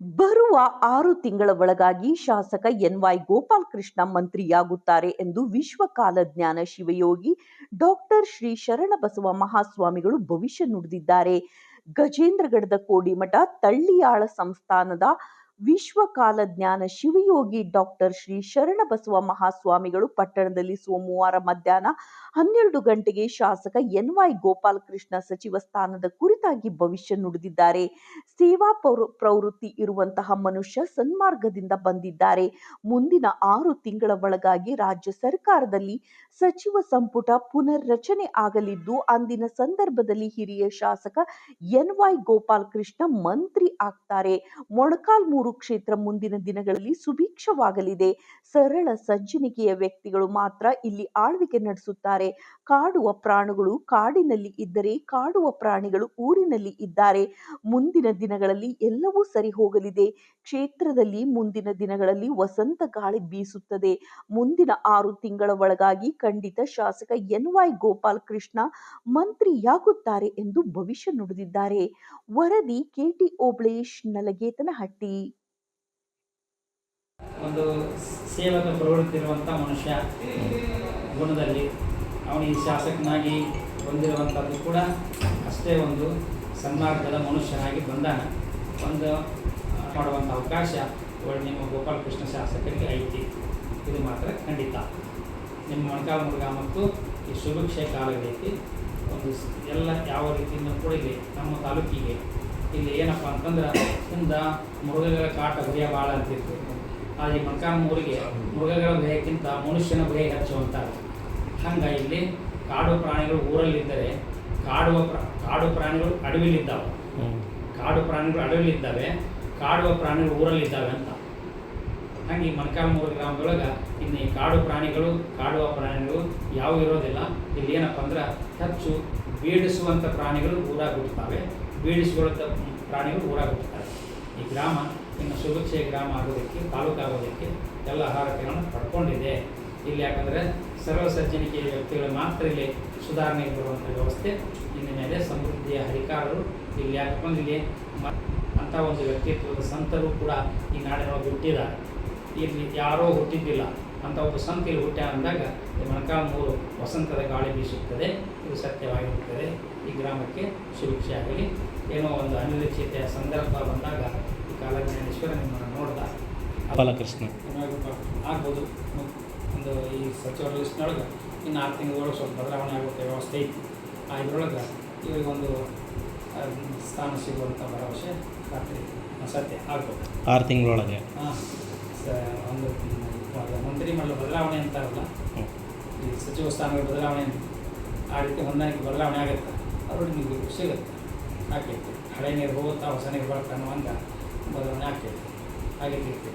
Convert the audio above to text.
ಬರುವ ಆರು ತಿಂಗಳ ಒಳಗಾಗಿ ಶಾಸಕ ಎನ್ವೈ ಗೋಪಾಲಕೃಷ್ಣ ಮಂತ್ರಿಯಾಗುತ್ತಾರೆ ಎಂದು ವಿಶ್ವಕಾಲಜ್ಞಾನ ಶಿವಯೋಗಿ ಡಾಕ್ಟರ್ ಶ್ರೀ ಶರಣಬಸವ ಮಹಾಸ್ವಾಮಿಗಳು ಭವಿಷ್ಯ ನುಡಿದಿದ್ದಾರೆ. ಗಜೇಂದ್ರಗಡದ ಕೋಡಿಮಠ ತಳ್ಳಿಯಾಳ ಸಂಸ್ಥಾನದ ವಿಶ್ವಕಾಲಜ್ಞಾನ ಶಿವಯೋಗಿ ಡಾಕ್ಟರ್ ಶ್ರೀ ಶರಣಬಸವ ಮಹಾಸ್ವಾಮಿಗಳು ಪಟ್ಟಣದಲ್ಲಿ ಸೋಮವಾರ ಮಧ್ಯಾಹ್ನ ಹನ್ನೆರಡು ಗಂಟೆಗೆ ಶಾಸಕ ಎನ್ವೈ ಗೋಪಾಲಕೃಷ್ಣ ಸಚಿವ ಸ್ಥಾನದ ಕುರಿತಾಗಿ ಭವಿಷ್ಯ ನುಡಿದಿದ್ದಾರೆ. ಸೇವಾ ಪೌರ ಪ್ರವೃತ್ತಿ ಇರುವಂತಹ ಮನುಷ್ಯ ಸನ್ಮಾರ್ಗದಿಂದ ಬಂದಿದ್ದಾರೆ. ಮುಂದಿನ ಆರು ತಿಂಗಳ ಒಳಗಾಗಿ ರಾಜ್ಯ ಸರ್ಕಾರದಲ್ಲಿ ಸಚಿವ ಸಂಪುಟ ಪುನರ್ರಚನೆ ಆಗಲಿದ್ದು, ಅಂದಿನ ಸಂದರ್ಭದಲ್ಲಿ ಹಿರಿಯ ಶಾಸಕ ಎನ್ವೈ ಗೋಪಾಲಕೃಷ್ಣ ಮಂತ್ರಿ ಆಗ್ತಾರೆ. ಮೊಳಕಾಲ್ಮೂರು ಕ್ಷೇತ್ರ ಮುಂದಿನ ದಿನಗಳಲ್ಲಿ ಸುಭಿಕ್ಷವಾಗಲಿದೆ. ಸರಳ ಸಜ್ಜನಿಕೆಯ ವ್ಯಕ್ತಿಗಳು ಮಾತ್ರ ಇಲ್ಲಿ ಆಳ್ವಿಕೆ ನಡೆಸುತ್ತಾರೆ. ಕಾಡುವ ಪ್ರಾಣಿಗಳು ಕಾಡಿನಲ್ಲಿ ಇದ್ದರೆ ಕಾಡುವ ಪ್ರಾಣಿಗಳು ಊರಿನಲ್ಲಿ ಇದ್ದಾರೆ. ಮುಂದಿನ ದಿನಗಳಲ್ಲಿ ಎಲ್ಲವೂ ಸರಿ ಹೋಗಲಿದೆ. ಕ್ಷೇತ್ರದಲ್ಲಿ ಮುಂದಿನ ದಿನಗಳಲ್ಲಿ ವಸಂತ ಗಾಳಿ ಬೀಸುತ್ತದೆ. ಮುಂದಿನ ಆರು ತಿಂಗಳ ಒಳಗಾಗಿ ಖಂಡಿತ ಶಾಸಕ ಎನ್ ವೈ ಗೋಪಾಲ್ ಕೃಷ್ಣ ಮಂತ್ರಿಯಾಗುತ್ತಾರೆ ಎಂದು ಭವಿಷ್ಯ ನುಡಿದಿದ್ದಾರೆ. ವರದಿ ಕೆಟಿ ಓಬಳೇಶ್, ನಲಗೇತನಹಟ್ಟಿ. ಒಂದು ಸೇವಕ ಪ್ರವೃತ್ತಿ ಇರುವಂಥ ಮನುಷ್ಯ ಗುಣದಲ್ಲಿ ಅವನಿಗೆ ಶಾಸಕನಾಗಿ ಬಂದಿರುವಂಥದ್ದು ಕೂಡ ಅಷ್ಟೇ ಒಂದು ಸನ್ಮಾರ್ಗದ ಮನುಷ್ಯನಾಗಿ ಬಂದಾನ. ಒಂದು ಮಾಡುವಂಥ ಅವಕಾಶ ಒಳ್ಳೆ ನಿಮ್ಮ ಗೋಪಾಲಕೃಷ್ಣ ಶಾಸಕರಿಗೆ ಐತಿ. ಇದು ಮಾತ್ರ ಖಂಡಿತ. ನಿಮ್ಮ ಮೊಣಕಾಲ್ಮುರುಗ ಮತ್ತು ಈ ಶುಭಕ್ಷಯ ಕಾಲಗಳೈತಿ. ಒಂದು ಎಲ್ಲ ಯಾವ ರೀತಿಯಿಂದ ಕೂಡ ಇಲ್ಲಿ ನಮ್ಮ ತಾಲೂಕಿಗೆ ಇಲ್ಲಿ ಏನಪ್ಪ ಅಂತಂದ್ರೆ ಮುಂದ ಮೃಗಗಳ ಕಾಟ ಭಯ ಭಾಳ ಅಂತಿರ್ತೀವಿ. ಈ ಮೊಣಕಾಲ್ಮೂರಿಗೆ ಮೃಗಗಳ ಭಯಕ್ಕಿಂತ ಮನುಷ್ಯನ ಭಯ ಹೆಚ್ಚು ಅಂತಾರೆ ಹಂಗೆ ಇಲ್ಲಿ ಕಾಡು ಪ್ರಾಣಿಗಳು ಊರಲ್ಲಿದ್ದರೆ ಕಾಡುವ ಪ್ರ, ಕಾಡು ಪ್ರಾಣಿಗಳು ಅಡವಿಲಿದ್ದಾವೆ. ಕಾಡು ಪ್ರಾಣಿಗಳು ಅಡವಿಲಿದ್ದಾವೆ, ಕಾಡುವ ಪ್ರಾಣಿಗಳು ಊರಲ್ಲಿದ್ದಾವೆ ಅಂತ. ಹಾಗೆ ಈ ಮೊಣಕಾಲ್ಮೂರು ಗ್ರಾಮದೊಳಗೆ ಇನ್ನು ಈ ಕಾಡು ಪ್ರಾಣಿಗಳು, ಕಾಡುವ ಪ್ರಾಣಿಗಳು ಯಾವ ಇರೋದಿಲ್ಲ. ಇಲ್ಲಿ ಏನಪ್ಪ ಅಂದ್ರೆ ಹೆಚ್ಚು ಬೀಡಿಸುವಂಥ ಪ್ರಾಣಿಗಳು ಊರಾಗ ಬೀಡಿಸುವಂಥ ಪ್ರಾಣಿಗಳು ಊರಾಗ ಈ ಗ್ರಾಮ ಇನ್ನು ಸುಭಿಕ್ಷೆ ಗ್ರಾಮ ಆಗೋದಕ್ಕೆ, ತಾಲೂಕು ಆಗೋದಕ್ಕೆ ಎಲ್ಲ ಅರ್ಹತೆಗಳನ್ನು ಪಡ್ಕೊಂಡಿದೆ. ಇಲ್ಲಿ ಯಾಕಂದರೆ ಸರ್ವ ಸಜ್ಜನಿಕೆಯ ವ್ಯಕ್ತಿಗಳು ಮಾತ್ರ ಇಲ್ಲಿ ಸುಧಾರಣೆಗೆ ಬರುವಂಥ ವ್ಯವಸ್ಥೆ ಇನ್ನು ಮೇಲೆ ಸಮೃದ್ಧಿಯ ಹರಿಕಾರರು ಇಲ್ಲಿ ಯಾಕಂದ್ರೆ ಇಲ್ಲಿ ಅಂಥ ಒಂದು ವ್ಯಕ್ತಿತ್ವದ ಸಂತರು ಕೂಡ ಈ ನಾಡಿನೊಳಗೆ ಹುಟ್ಟಿದ್ದಾರೆ. ಇಲ್ಲಿ ಯಾರೋ ಹುಟ್ಟಿದ್ದಿಲ್ಲ. ಅಂತ ಒಬ್ಬ ಸಂತ ಇಲ್ಲಿ ಹುಟ್ಟ ಅಂದಾಗ ಈ ಮೊಣಕಾಲ್ಮೂರು ವಸಂತದ ಗಾಳಿ ಬೀಸುತ್ತದೆ. ಇದು ಸತ್ಯವಾಗಿರುತ್ತದೆ. ಈ ಗ್ರಾಮಕ್ಕೆ ಸುಭಿಕ್ಷೆ ಆಗಲಿ. ಏನೋ ಒಂದು ಅನಿರೀಕ್ಷಿತೆಯ ಸಂದರ್ಭ ಬಂದಾಗ ಕಾಲಜ್ಞಾನೇಶ್ವರ ನಿಮ್ಮನ್ನು ನೋಡ್ತಾ ಬಾಲಕೃಷ್ಣ. ಆಗ್ಬೋದು. ಒಂದು ಈ ಸಚಿವರ ಲಿಸ್ಟ್ನೊಳಗೆ ಇನ್ನು ಆರು ತಿಂಗಳೊಳಗೆ ಸ್ವಲ್ಪ ಬದಲಾವಣೆ ಆಗುತ್ತೆ ವ್ಯವಸ್ಥೆ ಐತಿ ಆ ಇದರೊಳಗೆ ಇವರಿಗೊಂದು ಸ್ಥಾನ ಸಿಗುವಂಥ ಭರವಸೆ ಖಾತ್ರಿ ಸತ್ಯ ಆಗ್ಬೋದು. ಆರು ತಿಂಗಳೊಳಗೆ. ಹಾಂ. ಸ ಒಂದು ಮಂತ್ರಿ ಮಾಡಲು ಬದಲಾವಣೆ ಅಂತಾರಲ್ಲ. ಈ ಸಚಿವ ಸ್ಥಾನಗಳ ಬದಲಾವಣೆ ಆ ರೀತಿ ಹೊಂದಾಣಿಕೆ ಬದಲಾವಣೆ ಆಗುತ್ತೆ. ಅವ್ರಿಗೆ ನಿಮಗೆ ಸಿಗುತ್ತೆ ಆಕೈತಿ ಹಳೆ ನೀರು ಹೋಗುತ್ತಾ ಹೊಸ ನೀರು ಬರುತ್ತೆ ಅನ್ನುವಂಥ ಬದಲಾವಣೆ ಆಕೈತಿ ಆಗೈತಿ